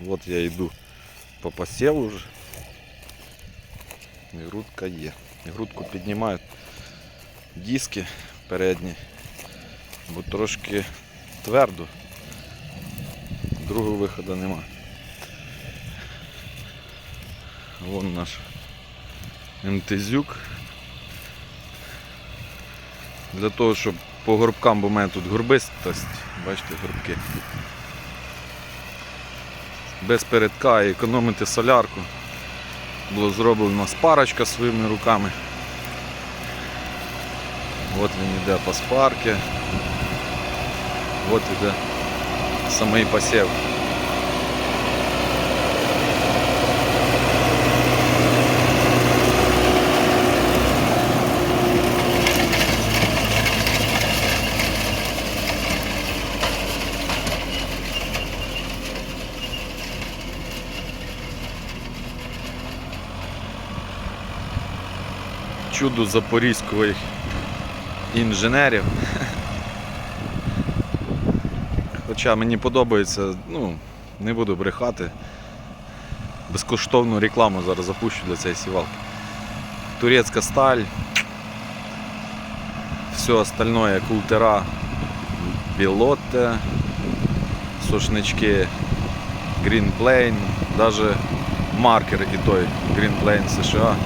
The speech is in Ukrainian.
Вот я йду по посеву вже. І грудка є. І грудку піднімають диски передні, бо трошки твердо. Другого виходу нема. Вон наш МТЗюк. Для того, щоб по горбкам, бо в мене тут горбистость, бачите, горбки. Без передка і економити солярку. Було зроблено спарочка своїми руками. От він йде по спарки. От іде самий посів. Чудо запорізької інженерів. Хоча мені подобається, ну, не буду брехати. Безкоштовну рекламу зараз запущу для цієї сівалки. Турецька сталь. Все остальное култера, білотте, сушнички Green Plain, даже маркер і той Green Plain США.